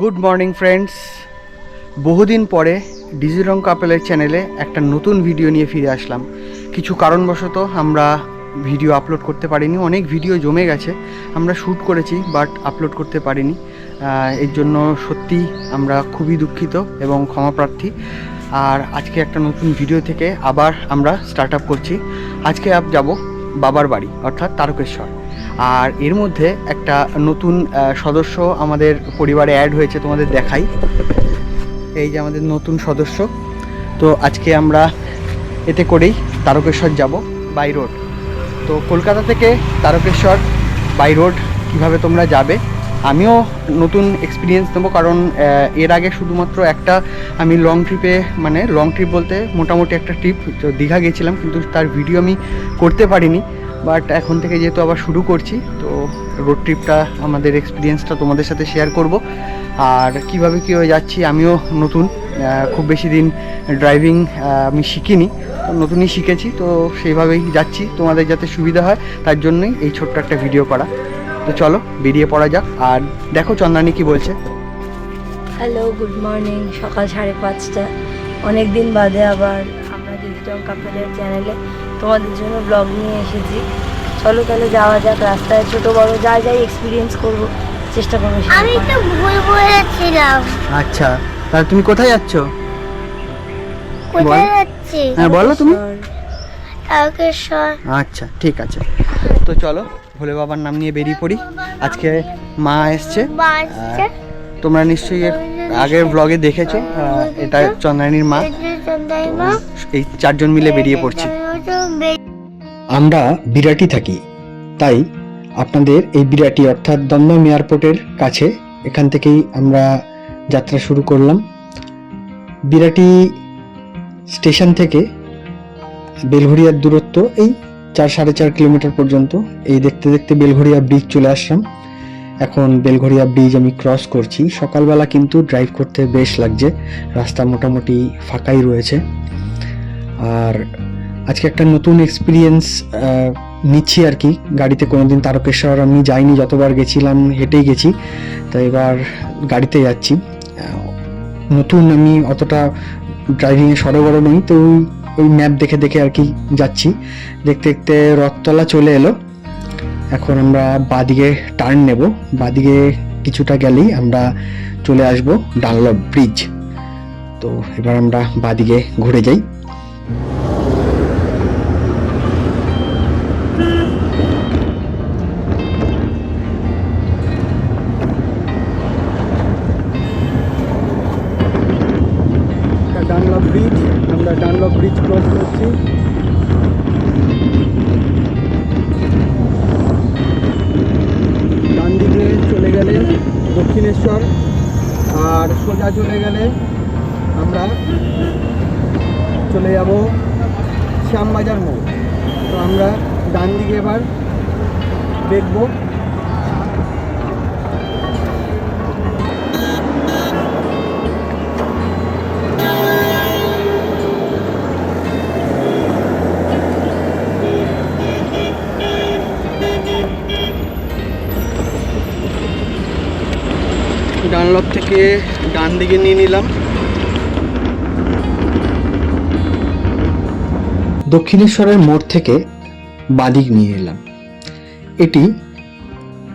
Good morning friends বহুদিন পরে ডিজিরং কাপেলের চ্যানেলে একটা নতুন ভিডিও নিয়ে ফিরে আসলাম। কিছু কারণবশত আমরা ভিডিও আপলোড করতে পারিনি। অনেক ভিডিও জমে গেছে। আমরা শ্যুট করেছি বাট আপলোড করতে পারিনি। এর জন্য সত্যি আমরা খুবই দুঃখিত এবং ক্ষমাপ্রার্থী। আর আজকে একটা নতুন ভিডিও থেকে আবার আমরা স্টার্ট আপ করছি। আজকে আপ যাব বাবার বাড়ি, অর্থাৎ তারকেশ্বর। আর এর মধ্যে একটা নতুন সদস্য আমাদের পরিবারে অ্যাড হয়েছে তোমাদের দেখাই। এই যে আমাদের নতুন সদস্য। তো আজকে আমরা এতে করেই তারকেশ্বর যাব বাই রোড তো কলকাতা থেকে তারকেশ্বর বাই রোড কীভাবে তোমরা যাবে? আমিও নতুন এক্সপিরিয়েন্স নেব কারণ এর আগে শুধুমাত্র একটা আমি লং ট্রিপে মানে লং ট্রিপ বলতে মোটামুটি একটা ট্রিপ দীঘা গেছিলাম, কিন্তু তার ভিডিও আমি করতে পারিনি। বাট এখন থেকে যেহেতু আবার শুরু করছি, তো রোড ট্রিপটা আমাদের এক্সপিরিয়েন্সটা তোমাদের সাথে শেয়ার করব। আর কীভাবে কীভাবে যাচ্ছি, আমিও নতুন খুব বেশি দিন ড্রাইভিং আমি শিখিনি নতুনই শিখেছি, তো সেইভাবেই যাচ্ছি। তোমাদের যাতে সুবিধা হয়, তার জন্যই এই ছোট্ট একটা ভিডিও করা। তো চলো, বেরিয়ে পড়া যাক। আর দেখো চন্দ্রানী কি বলছে। হ্যালো গুড মর্নিং সকাল সাড়ে পাঁচটা। অনেক দিন বাদে আবার আমরা ডিজিটাল চ্যানেলে তোমাদের জন্য ব্লগ নিয়ে এসেছি। চলো তাহলে যাওয়া যাক রাস্তায়। ছোট বড় যা যাই এক্সপিরিয়েন্স করব। চেষ্টা করব আমি তো ভুল বলেছিলাম। আচ্ছা তাহলে তুমি কোথায় যাচ্ছ? কোথায় বল। যাচ্ছি? হ্যাঁ বলো তুমি। তারকেশ্বর আচ্ছা ঠিক আছে। তো চলো ভোলে বাবার নাম নিয়ে বেরিয়ে পড়ি। আজকে মা এসছে। তোমরা নিশ্চয়ই এর আগের ব্লগে দেখেছ। এটা চন্দ্রানীর মা। এই চারজন মিলে বেরিয়ে পড়ছি। আমরা বিরাটি থাকি, তাই আপনাদের এই বিরাটি অর্থাৎ দমদম এয়ারপোর্টের কাছে এখান থেকেই আমরা যাত্রা শুরু করলাম। বিরাটি স্টেশন থেকে বেলঘরিয়ার দূরত্ব, এই চার সাড়ে চার কিলোমিটার পর্যন্ত, এই দেখতে দেখতে বেলঘরিয়া ব্রিজ চলে আসলাম। এখন বেলঘরিয়া ব্রিজ আমি ক্রস করছি। সকালবেলা কিন্তু ড্রাইভ করতে বেশ লাগছে, রাস্তা মোটামুটি ফাঁকাই রয়েছে। আর আজকে একটা নতুন এক্সপিরিয়েন্স নিচ্ছি আর কি। গাড়িতে কোনোদিন তারকেশ্বর আমি যাইনি, যতবার গেছিলাম, হেঁটেই গেছি। তো এবার গাড়িতে যাচ্ছি। নতুন আমি অতটা ড্রাইভিংয়ে সরবরাহ নই তো ওই- ওই ম্যাপ দেখে দেখে আর কি যাচ্ছি। দেখতে দেখতে রথতলা চলে এলো। এখন আমরা বাদিকে টার্ন নেব। বাদিকে কিছুটা গেলেই আমরা চলে আসব ডানলপ ব্রিজ তো এবার আমরা বাদিকে ঘুরে যাই। ব্রিজ, আমরা ডানলপ ব্রিজ ক্রস করছি। ডান দিকে চলে গেলে দক্ষিণেশ্বর, আর সোজা চলে গেলে আমরা চলে যাব শ্যামবাজার মোড়। তো আমরা ডান দিকে এবার দেখব থেকে ডান দিকে নিয়ে নিলাম। দক্ষিণেশ্বরের মোড় থেকে বাদিক নিয়ে এলাম। এটি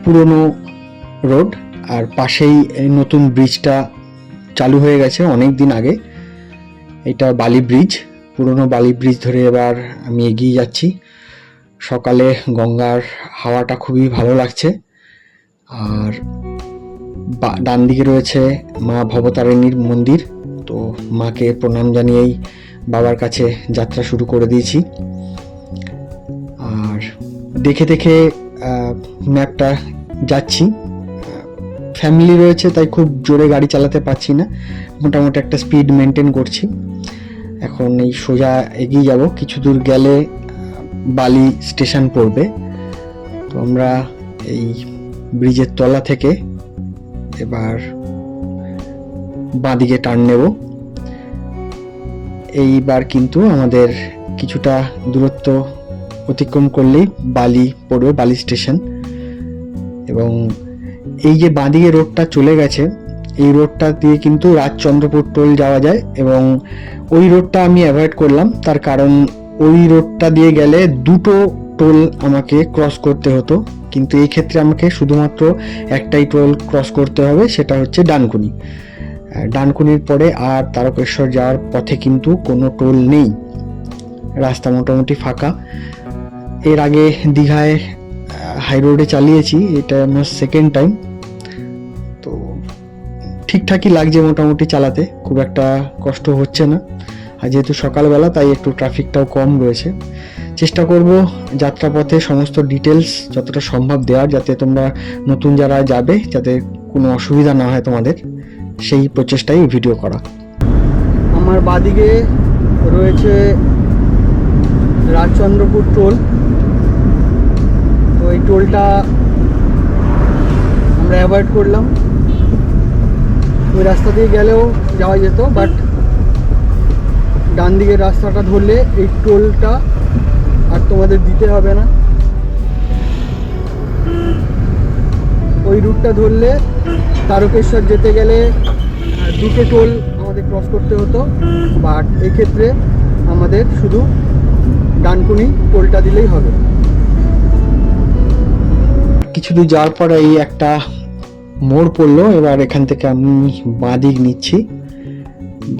পুরনো রোড আর পাশেই নতুন ব্রিজটা চালু হয়ে গেছে অনেক দিন আগে। এটা বালি ব্রিজ, পুরনো বালি ব্রিজ ধরে এবার আমি এগিয়ে যাচ্ছি। সকালে গঙ্গার হাওয়াটা খুবই ভালো লাগছে। আর ডান দিকে রয়েছে মা ভবতারিণীর মন্দির। তো মাকে প্রণাম জানিয়েই বাবার কাছে যাত্রা শুরু করে দিয়েছি। আর দেখে দেখে ম্যাপটা যাচ্ছি। ফ্যামিলি রয়েছে, তাই খুব জোরে গাড়ি চালাতে পারছি না। মোটামুটি একটা স্পিড মেনটেন করছি। এখন এই সোজা এগিয়ে যাব। কিছু দূর গেলে বালি স্টেশন পড়বে। তো আমরা এই ব্রিজের তলা থেকে এবার বাঁদিকে টার্ন নেব। এইবার কিন্তু আমাদের কিছুটা দূরত্ব অতিক্রম করলেই বালি পড়বে, বালি স্টেশন এবং এই যে বাঁদিকে রোডটা চলে গেছে, এই রোডটা দিয়ে কিন্তু রাজচন্দ্রপুর টোল যাওয়া যায় এবং ওই রোডটা আমি অ্যাভয়েড করলাম। তার কারণ ওই রোডটা দিয়ে গেলে দুটো টোল আমাকে ক্রস করতে হতো, কিন্তু এই ক্ষেত্রে আমাকে শুধুমাত্র একটাই টোল ক্রস করতে হবে, সেটা হচ্ছে ডানকুনি। ডানকুনির পরে আর তারকেশ্বর যাওয়ার পথে কিন্তু কোনো টোল নেই। রাস্তা মোটামুটি ফাঁকা। এর আগে দীঘায় হাই রোডে চালিয়েছি, এটা আমার সেকেন্ড টাইম তো ঠিকঠাকই লাগছে মোটামুটি চালাতে, খুব একটা কষ্ট হচ্ছে না। আর যেহেতু সকালবেলা, তাই একটু ট্রাফিকটাও কম রয়েছে। চেষ্টা করব যাত্রাপথে সমস্ত ডিটেলস যতটা সম্ভব দেওয়ার, যাতে তোমরা নতুন যারা যাবে, যাতে কোনো অসুবিধা না হয় তোমাদের, সেই প্রচেষ্টাই ভিডিও করা। আমার বাদিকে রয়েছে রাজচন্দ্রপুর টোল। তো এই টোলটা আমরা অ্যাভয়েড করলাম। ওই রাস্তা দিয়ে গেলেও যাওয়া যেত বাট ডান দিকের রাস্তাটা ধরলে এই টোলটা আর তোমাদের দিতে হবে না। ওই রুটটা ধরলে তারকেশ্বর যেতে গেলে দুটো টোল আমাদের ক্রস করতে হতো। বাট এক্ষেত্রে আমাদের শুধু ডানকুনি টোলটা দিলেই হবে। কিছু দূর যাওয়ার পরে এই একটা মোড় পড়ল, এবার এখান থেকে আমি বাঁদিক নিচ্ছি।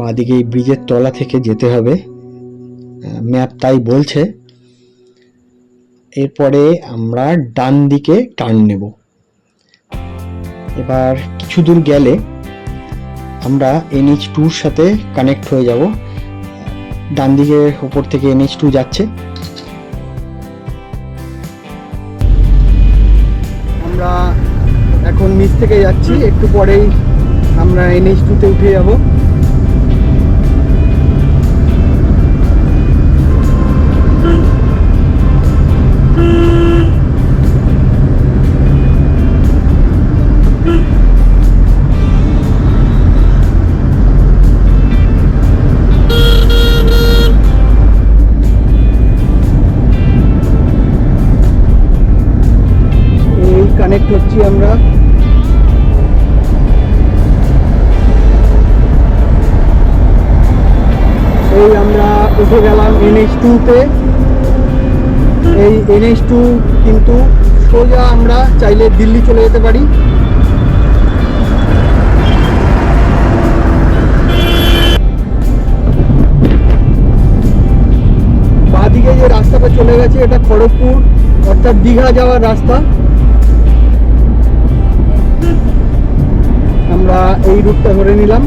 বাঁদিকে এই ব্রিজের তলা থেকে যেতে হবে। ম্যাপ তাই বলছে। এরপরে আমরা ডান দিকে টার্ন নেব। এবার কিছু দূর গেলে আমরা এনএইচ টুর সাথে কানেক্ট হয়ে যাব। ডান দিকের উপর থেকে এনএইচ টু যাচ্ছে। আমরা এখন নিচ থেকে যাচ্ছি। একটু পরেই আমরা এনএইচ টুতে উঠে যাব। হচ্ছি আমরা। এই আমরা উঠে গেলাম এনএইচ টুতে এই এনএইচ টু কিন্তু সোজা আমরা চাইলে দিল্লি চলে যেতে পারি। বাদিকে যে রাস্তাটা চলে গেছে, এটা খড়গপুর, অর্থাৎ দীঘা যাওয়ার রাস্তা। আমরা এই রুটটা ধরে নিলাম।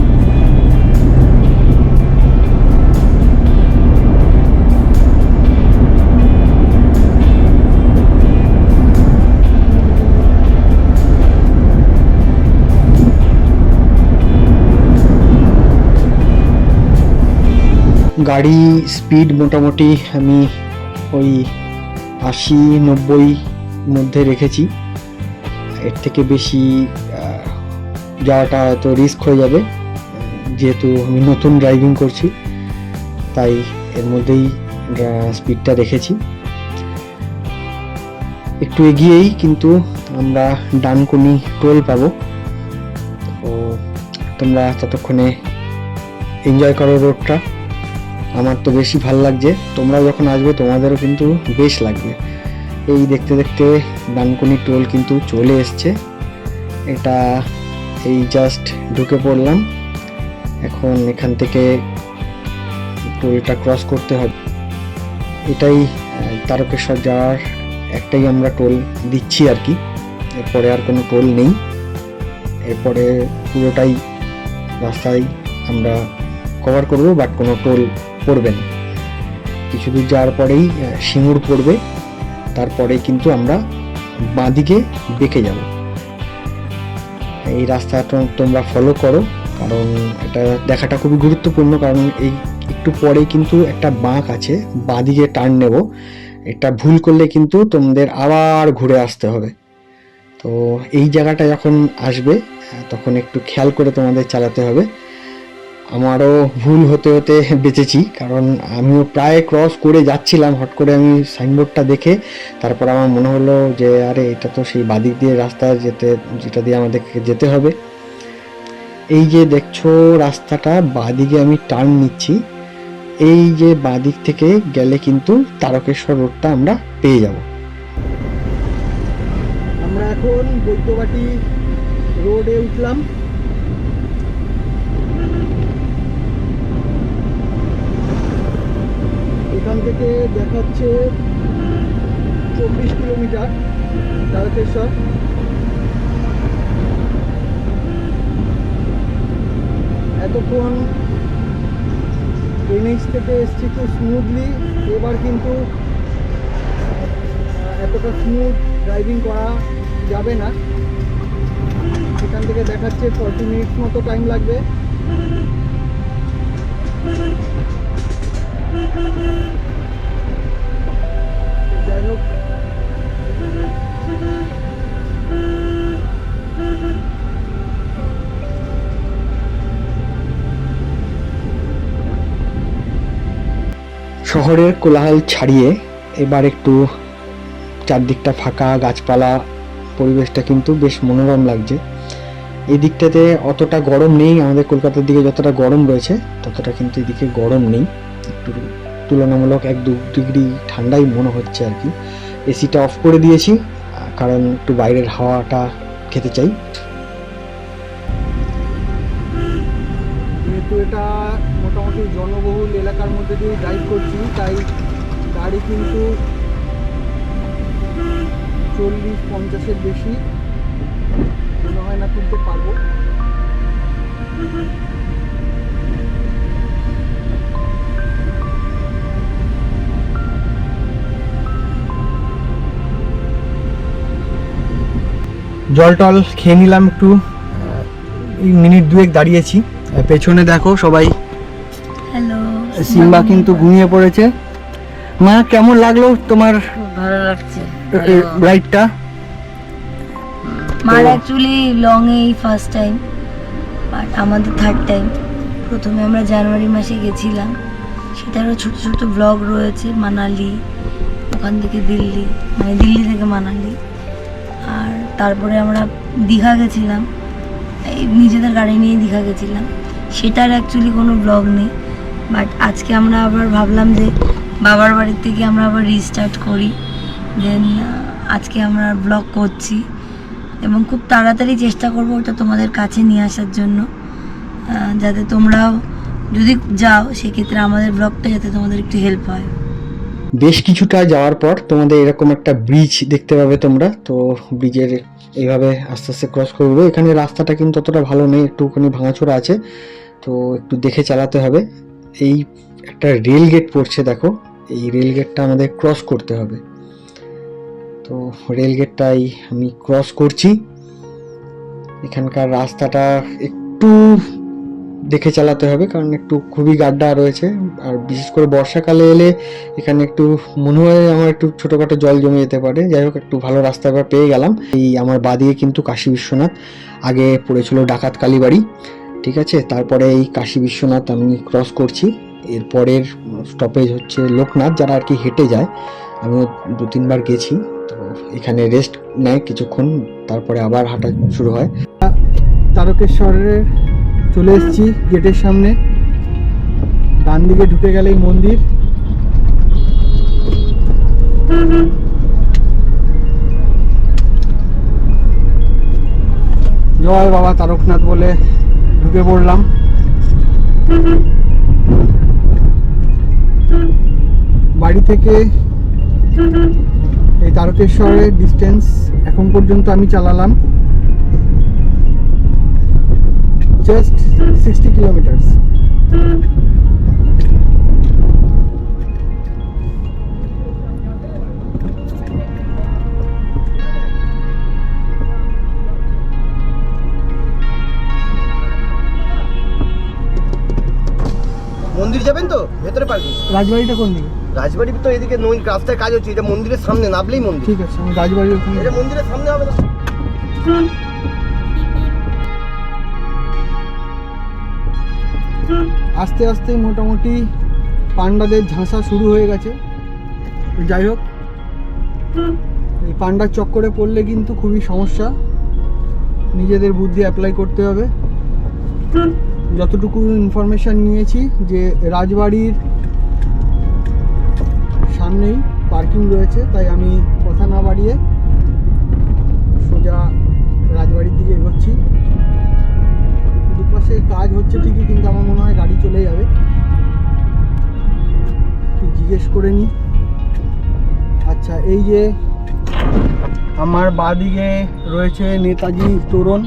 গাড়ি স্পিড মোটামুটি আমি ওই আশি নব্বই মধ্যে রেখেছি। এর থেকে বেশি যাওয়াটা হয়তো রিস্ক হয়ে যাবে। যেহেতু আমি নতুন ড্রাইভিং করছি, তাই এর মধ্যেই স্পিডটা রেখেছি একটু এগিয়েই কিন্তু আমরা ডানকুনি টোল পাবো। তো তোমরা ততক্ষণে এনজয় করো রোডটা আমার তো বেশি ভালো লাগছে। তোমরা যখন আসবে, তোমাদেরও কিন্তু বেশ লাগবে। এই দেখতে দেখতে ডানকুনি টোল কিন্তু চলে এসছে। এটা এই জাস্ট ঢুকে পড়লাম। এখন এখান থেকে টোলটা ক্রস করতে হবে। এটাই তারকেশ্বর যাওয়ার একটাই আমরা টোল দিচ্ছি আর কি। এরপরে আর কোনো টোল নেই। এরপরে পুরোটাই রাস্তায় আমরা কভার করব বাট কোনো টোল পড়বে না। কিছু দূর যাওয়ার পরেই সিঙ্গুর পড়বে। তারপরে কিন্তু আমরা বাঁদিকে বেঁকে যাব। এই রাস্তাটা তোমরা ফলো করো, কারণ এটা দেখাটা খুবই গুরুত্বপূর্ণ, কারণ এই একটু পরে কিন্তু একটা বাঁক আছে বাঁদিকে টার্ন নেব। এটা ভুল করলে কিন্তু তোমাদের আবার ঘুরে আসতে হবে। তো এই জায়গাটা যখন আসবে, তখন একটু খেয়াল করে তোমাদের চালাতে হবে। আমারও ভুল হতে হতে বেঁচেছি, কারণ আমিও প্রায় ক্রস করে যাচ্ছিলাম, হট করে আমি সাইনবোর্ডটা দেখে, তারপর আমার মনে হলো যে, আরে, এটা তো সেই বাদিক দিয়ে রাস্তা যেতে, যেটা দিয়ে আমাদেরকে যেতে হবে। এই যে দেখছ রাস্তাটা, বাঁদিকে আমি টার্ন নিচ্ছি, এই যে বাঁদিক থেকে গেলে কিন্তু তারকেশ্বর রোডটা আমরা পেয়ে যাব। আমরা এখন বৈদ্যবাটি রোডে উঠলাম। থেকে দেখাচ্ছে চব্বিশ কিলোমিটার তারকেশ্বর। এতক্ষণ এনএইচ থেকে এসছি খুব স্মুথলি এবার কিন্তু এতটা স্মুথ ড্রাইভিং করা যাবে না। সেখান থেকে দেখাচ্ছে ফর্টি মিনিটস মতো টাইম লাগবে। শহরের কোলাহল ছাড়িয়ে এবার একটু চারদিকটা ফাঁকা গাছপালা, পরিবেশটা কিন্তু বেশ মনোরম লাগছে। এই দিকটাতে অতটা গরম নেই, আমাদের কলকাতার দিকে যতটা গরম রয়েছে, ততটা কিন্তু এদিকে গরম নেই। একটু তুলনামূলক এক দু ডিগ্রি ঠান্ডাই মনে হচ্ছে আর কি। এসিটা অফ করে দিয়েছি কারণ একটু বাইরের হাওয়াটা খেতে চাই। এটা মোটামুটি জনবহুল এলাকার মধ্যে দিয়ে ড্রাইভ করছি, তাই গাড়ি কিন্তু চল্লিশ পঞ্চাশের বেশি মনে হয় না তুলতে পারব। জল টল খেয়ে নিলাম একটু। মিনিট দুয়েক দাঁড়িয়েছি। পেছনে দেখো সবাই সিম্বা কিন্তু ঘুমিয়ে পড়েছে। মা কেমন লাগল তোমার ভালো লাগছে। রাইডটা মার অ্যাকচুয়ালি লং এই ফার্স্ট টাইম বাট আমাদের থার্ড টাইম প্রথমে আমরা জানুয়ারি মাসে গেছিলাম। সেটারও ছোট ছোট ব্লগ রয়েছে মানালি ওখান থেকে দিল্লি মানে দিল্লি থেকে মানালি। আর তারপরে আমরা দীঘা গেছিলাম। এই নিজেদের গাড়ি নিয়ে দীঘা গেছিলাম। সেটার অ্যাকচুয়ালি কোনো ব্লগ নেই। বাট আজকে আমরা আবার ভাবলাম যে বাবার বাড়ির থেকে আমরা আবার রিস্টার্ট করি। দেন আজকে আমরা ব্লগ করছি। এবং খুব তাড়াতাড়ি চেষ্টা করব ওটা তোমাদের কাছে নিয়ে আসার জন্য। যাতে তোমরাও যদি যাও, সেক্ষেত্রে আমাদের ব্লগটা যাতে তোমাদের একটু হেল্প হয়। বেশ কিছুটা যাওয়ার পর তোমাদের এরকম একটা ব্রিজ দেখতে পাবে তোমরা। তো ব্রিজের এইভাবে আস্তে আস্তে ক্রস করবে। এখানে রাস্তাটা কিন্তু অতটা ভালো নেই, একটুখানি ভাঙাচোরা আছে। তো একটু দেখে চালাতে হবে। এই একটা রেল গেট পড়ছে দেখো। এই রেল গেটটা আমাদের ক্রস করতে হবে। তো রেল গেটটাই আমি ক্রস করছি। এখানকার রাস্তাটা একটু দেখে চালাতে হবে, কারণ একটু খুবই গাড্ডা রয়েছে। আর বিশেষ করে বর্ষাকালে এলে এখানে একটু মনে হয় আমার একটু ছোটোখাটো জল জমে যেতে পারে। যাই হোক, একটু ভালো রাস্তা এবার পেয়ে গেলাম। এই আমার বাদিকে কিন্তু কাশী বিশ্বনাথ, আগে পড়েছিল ডাকাত কালীবাড়ি। ঠিক আছে? তারপরে এই কাশী বিশ্বনাথ আমি ক্রস করছি। এরপরের স্টপেজ হচ্ছে লোকনাথ, যারা আর কি হেঁটে যায়। আমিও দু তিনবার গেছি। তো এখানে রেস্ট নেয় কিছুক্ষণ, তারপরে আবার হাঁটা শুরু হয়। তারকেশ্বরের চলে এসেছি গেটের সামনে। ডান দিকে ঢুকে গেলেই মন্দির। জয় বাবা তারকনাথ বলে। ঢুকে পড়লাম বাড়ি থেকে এই তারকেশ্বরের ডিস্টেন্স এখন পর্যন্ত আমি চালালাম just 60 kilometers. মন্দির যাবেন তো? ভেতরে পার্কিং রাজবাড়িটা কোন দিকে? রাজবাড়ি তো এদিকে নই রাস্তায় কাজ হচ্ছে এটা মন্দিরের সামনে নামলেই মন্দির। ঠিক আছে আমি রাজবাড়ির ওখানে এটা মন্দিরের সামনে হবে না। আস্তে আস্তে মোটামুটি পান্ডাদের ঝাঁসা শুরু হয়ে গেছে। যাই হোক এই পান্ডার চক্করে পড়লে কিন্তু খুবই সমস্যা। নিজেদের বুদ্ধি অ্যাপ্লাই করতে হবে। যতটুকু ইনফরমেশন নিয়েছি যে রাজবাড়ির সামনেই পার্কিং রয়েছে, তাই আমি কথা না বাড়িয়ে সোজা রাজবাড়ির দিকে এগোচ্ছি। দুপাশে কাজ হচ্ছে ঠিকই, কিন্তু আমার মনে হয় গাড়ি চলে যাবে। জিজ্ঞেস করে নিই আচ্ছা এই যে আমার বাদিকে রয়েছে নেতাজি তোরণ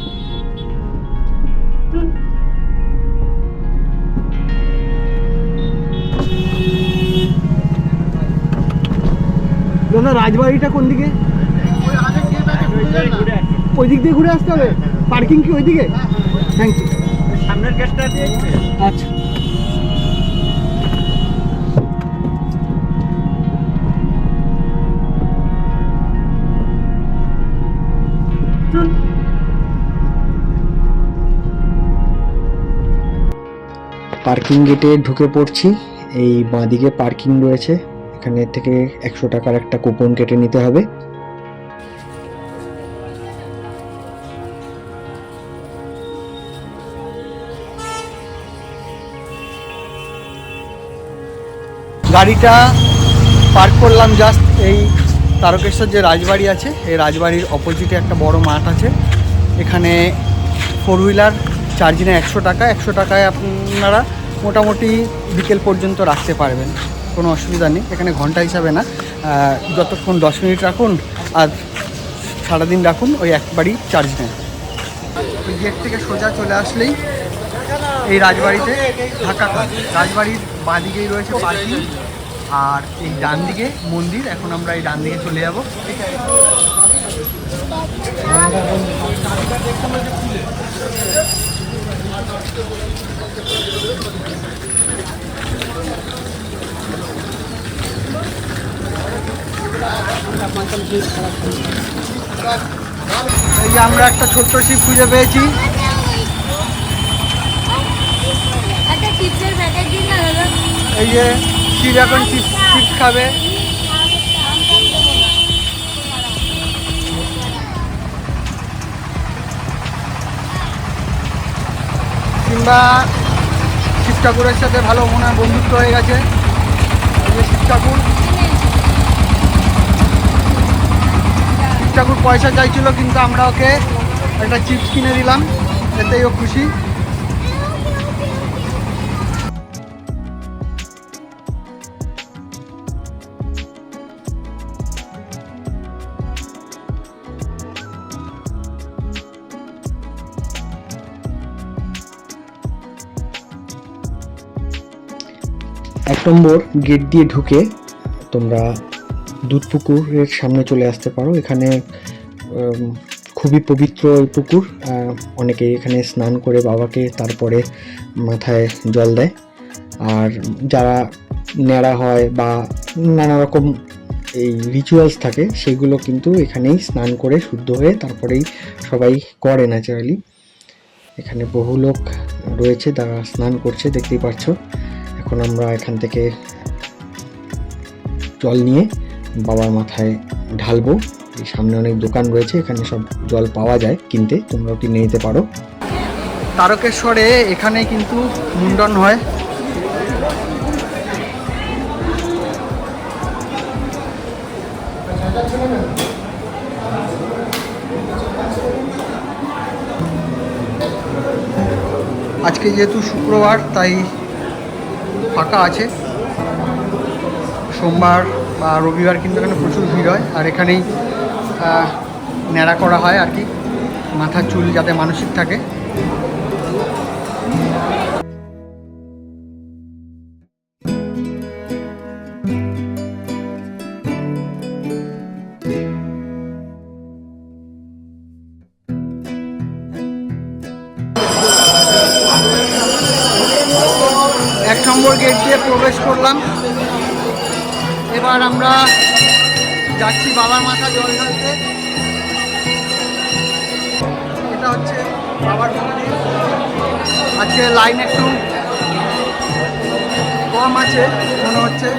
দাদা রাজবাড়িটা কোন দিকে? ওই দিক দিয়ে ঘুরে আসতে হবে? পার্কিং কি ওইদিকে? থ্যাংক ইউ সামনের গেটটা দিয়ে আচ্ছা। পার্কিং গেটে ঢুকে পড়ছি। এই বাঁদিকে পার্কিং রয়েছে। এখানে থেকে একশো টাকার একটা কুপন কেটে নিতে হবে। গাড়িটা পার্ক করলাম জাস্ট এই তারকেশ্বর যে রাজবাড়ি আছে, এই রাজবাড়ির অপোজিটে একটা বড় মাঠ আছে। এখানে ফোর হুইলার চার্জিনে একশো টাকা। একশো টাকায় আপনারা মোটামুটি বিকেল পর্যন্ত রাখতে পারবেন। কোনো অসুবিধা নেই। এখানে ঘণ্টা হিসাবে না। যতক্ষণ দশ মিনিট রাখুন আর সারাদিন রাখুন, ওই একবারই চার্জ নেন। ওই গেট থেকে সোজা চলে আসলেই এই রাজবাড়িতে হয়। রাজবাড়ির বাঁ দিকেই রয়েছে পার্কিং আর এই ডান দিকে মন্দির। এখন আমরা এই ডান দিকে চলে যাব। এই যে আমরা একটা ছোট্ট শিব খুঁজে পেয়েছি। এই যে শিব এখন চিপস চিপস খাবে। কিংবা শিব ঠাকুরের সাথে ভালো মনে হয় বন্ধুত্ব হয়ে গেছে। এই যে শিব ঠাকুর। ঠাকুর পয়সা চাইছিল, কিন্তু আমরা ওকে একটা চিপস কিনে দিলাম। এতেই ও খুশি। এক নম্বর গেট দিয়ে ঢুকে তোমরা দুধ পুকুরের সামনে চলে আসতে পারো। এখানে খুবই পবিত্র এই পুকুর। অনেকে এখানে স্নান করে বাবাকে তারপরে মাথায় জল দেয়। আর যারা ন্যাড়া হয় বা নানা রকম এই রিচুয়ালস থাকে, সেগুলো কিন্তু এখানেই স্নান করে শুদ্ধ হয়ে তারপরেই সবাই করে ন্যাচারালি এখানে বহু লোক রয়েছে তারা স্নান করছে, দেখতেই পাচ্ছ। এখন আমরা এখান থেকে জল নিয়ে বাবার মাথায় ঢালবো। এই সামনে অনেক দোকান রয়েছে, এখানে সব জল পাওয়া যায় কিনতে তোমরাও কিনে নিতে পারো। তারকেশ্বরে এখানে কিন্তু মুন্ডন হয়। আজকে যেহেতু শুক্রবার, তাই ফাঁকা আছে। সোমবার রবিবার কিন্তু এখানে প্রচুর ভিড় হয়। আর এখানেই ন্যাড়া করা হয় আর কি। মাথার চুল যাতে মানসিক থাকে। বাবার মাথা জল ঢালতে। এটা হচ্ছে বাবার মন্দির আজকে লাইন একটু কম আছে, মনে হচ্ছে।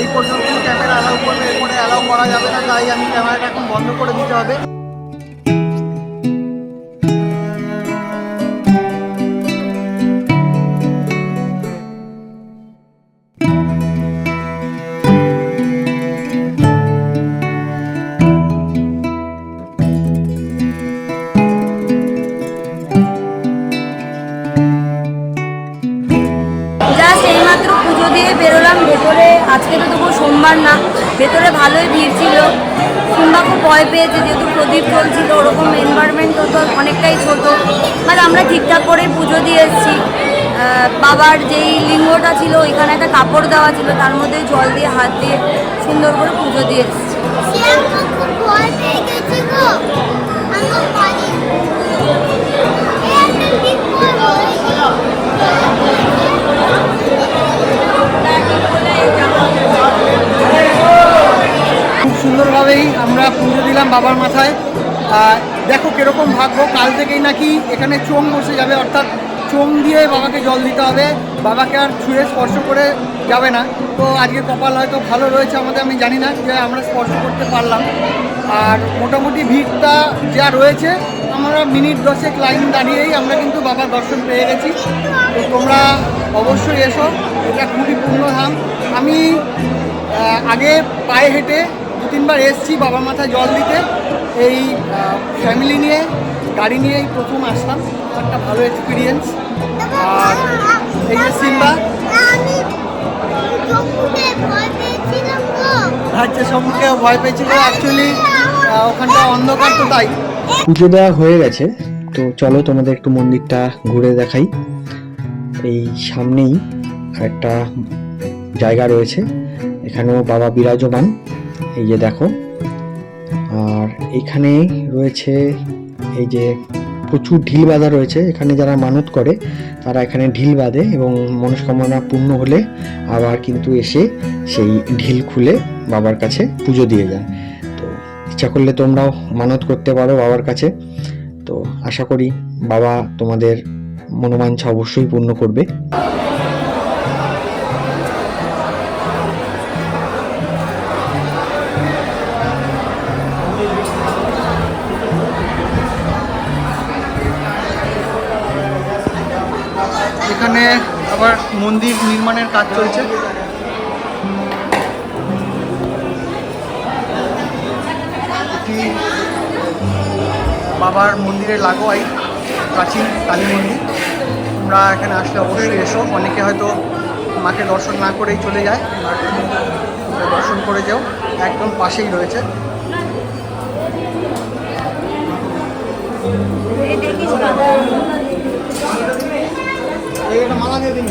এই পর্যন্ত ক্যামেরা অ্যালাউ করবে, এরপরে অ্যালাউ করা যাবে না, তাই আমি ক্যামেরাটা এখন বন্ধ করে দিতে হবে। প্রদীপ চলছিল ওরকম এনভায়রনমেন্ট তো অনেকটাই ছোটো। বাট আমরা ঠিকঠাক করে পুজো দিয়ে এসেছি। বাবার যেই লিঙ্গটা ছিল, ওইখানে একটা কাপড় দেওয়া ছিল, তার মধ্যে জল দিয়ে, হাত দিয়ে সুন্দর করে পুজো দিয়ে এসেছি। খুব সুন্দরভাবেই আমরা পুজো দিলাম বাবার মাথায়। দেখো কীরকম ভাগ্য, কাল থেকেই নাকি এখানে চোং বসে যাবে, অর্থাৎ চোং দিয়ে বাবাকে জল দিতে হবে। বাবাকে আর ছুঁয়ে স্পর্শ করে যাবে না। তো আজকে কপাল হয়তো ভালো রয়েছে আমাদের, আমি জানি না, যে আমরা স্পর্শ করতে পারলাম। আর মোটামুটি ভিড়টা যা রয়েছে, আমরা মিনিট দশেক লাইন দাঁড়িয়েই আমরা কিন্তু বাবার দর্শন পেয়ে গেছি। তো তোমরা অবশ্যই এসো, এটা খুবই পূর্ণধাম আমি আগে পায়ে হেঁটে তিনবার এসছি বাবার মাথায় জল দিতে। এই ফ্যামিলি নিয়ে, গাড়ি নিয়েই প্রথম আসলাম। একটা ভালো এক্সপিরিয়েন্স আর এই যে সিম্বা। রাজ্যের সম্মুখে ভয় পেয়েছিল। অ্যাকচুয়ালি ওখানটা অন্ধকার তো তাই। পুজো দেওয়া হয়ে গেছে। তো চলো তোমাদের একটু মন্দিরটা ঘুরে দেখাই। এই সামনেই একটা জায়গা রয়েছে। এখানেও বাবা বিরাজমান। এই যে দেখো। আর এখানে রয়েছে এই যে প্রচুর ঢিল বাঁধা রয়েছে। এখানে যারা মানত করে, তারা এখানে ঢিল বাঁধে এবং মনস্কামনা পূর্ণ হলে আবার কিন্তু এসে সেই ঢিল খুলে বাবার কাছে পুজো দিয়ে যায় তো ইচ্ছা করলে তোমরাও মানত করতে পারো বাবার কাছে। তো আশা করি বাবা তোমাদের মনোমাঞ্ছা অবশ্যই পূর্ণ করবে। মন্দির নির্মাণের কাজ চলছে। বাবার মন্দিরের লাগোয়াই প্রাচীন কালী মন্দির। তোমরা এখানে আসলে অবশ্যই এসো। অনেকে হয়তো মাকে দর্শন না করেই চলে যায়। দর্শন করে যাও। একদম পাশেই রয়েছে। মালা দিয়ে দিন।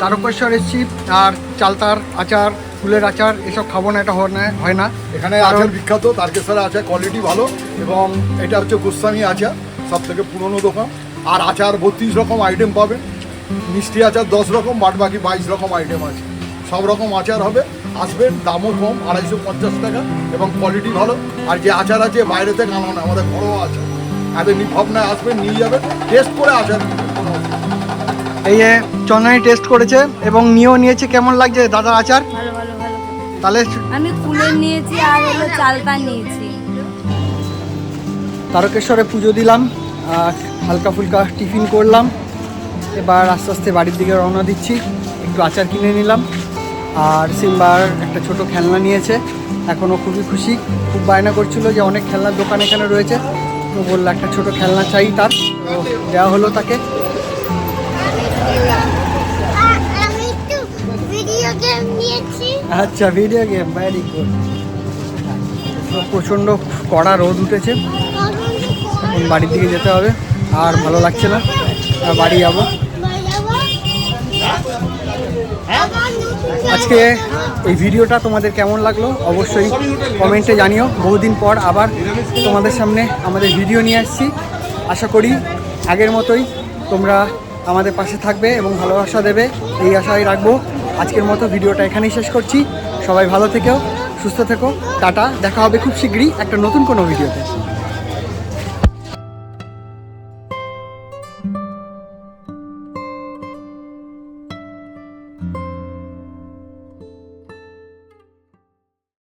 তারকেশ্বর এসছি আর চালতার আচার ফুলের আচার এসব খাব না এটা হয় না এখানে আচার বিখ্যাত তারকেশ্বরে আচার কোয়ালিটি ভালো এবং এটা হচ্ছে গোস্বামী আচার সব থেকে পুরনো দোকান। আর আচার বত্রিশ রকম আইটেম পাবেন মিষ্টি আচার দশ রকম বাদ বাকি বাইশ রকম আইটেম আছে। সব রকম আচার হবে আসবেন দামও কম আড়াইশো পঞ্চাশ টাকা এবং কোয়ালিটি ভালো। আর যে আচার আছে বাইরে থেকে আনা না আমাদের ঘরোয়া আচার। এত ভাবনায় আসবেন নিয়ে যাবেন টেস্ট করে আচার। এই যে চন্দনাই টেস্ট করেছে এবং নিয়েও নিয়েছে কেমন লাগছে দাদা আচার? ভালো ভালো ভালো। তাহলে আমি কুলের নিয়েছি আর হলো চালতা নিয়েছি। তারকেশ্বরে পুজো দিলাম। হালকা ফুলকা টিফিন করলাম। এবার আস্তে আস্তে বাড়ির দিকে রওনা দিচ্ছি। একটু আচার কিনে নিলাম। আর সিম্বার একটা ছোট খেলনা নিয়েছে। এখনও খুবই খুশি। খুব বায়না করছিল যে অনেক খেলনার দোকান এখানে রয়েছে। তো বলল একটা ছোট খেলনা চাই তার। দেওয়া হলো তাকে। আচ্ছা ভিডিও গেম ভেরি গুড প্রচণ্ড কড়া রোদ উঠেছে। বাড়ির দিকে যেতে হবে। আর ভালো লাগছে না। বাড়ি যাব। আজকে এই ভিডিওটা তোমাদের কেমন লাগল? অবশ্যই কমেন্টে জানিও। বহুদিন পর আবার তোমাদের সামনে আমাদের ভিডিও নিয়ে আসছি। আশা করি আগের মতোই তোমরা আমাদের পাশে থাকবে এবং ভালোবাসা দেবে। এই আশাই রাখব। আজকের মতো ভিডিওটা এখানেই শেষ করছি। সবাই ভালো থেকেও সুস্থ থেকো। টাটা। দেখা হবে খুব শীঘ্রই একটা নতুন কোনো ভিডিওতে।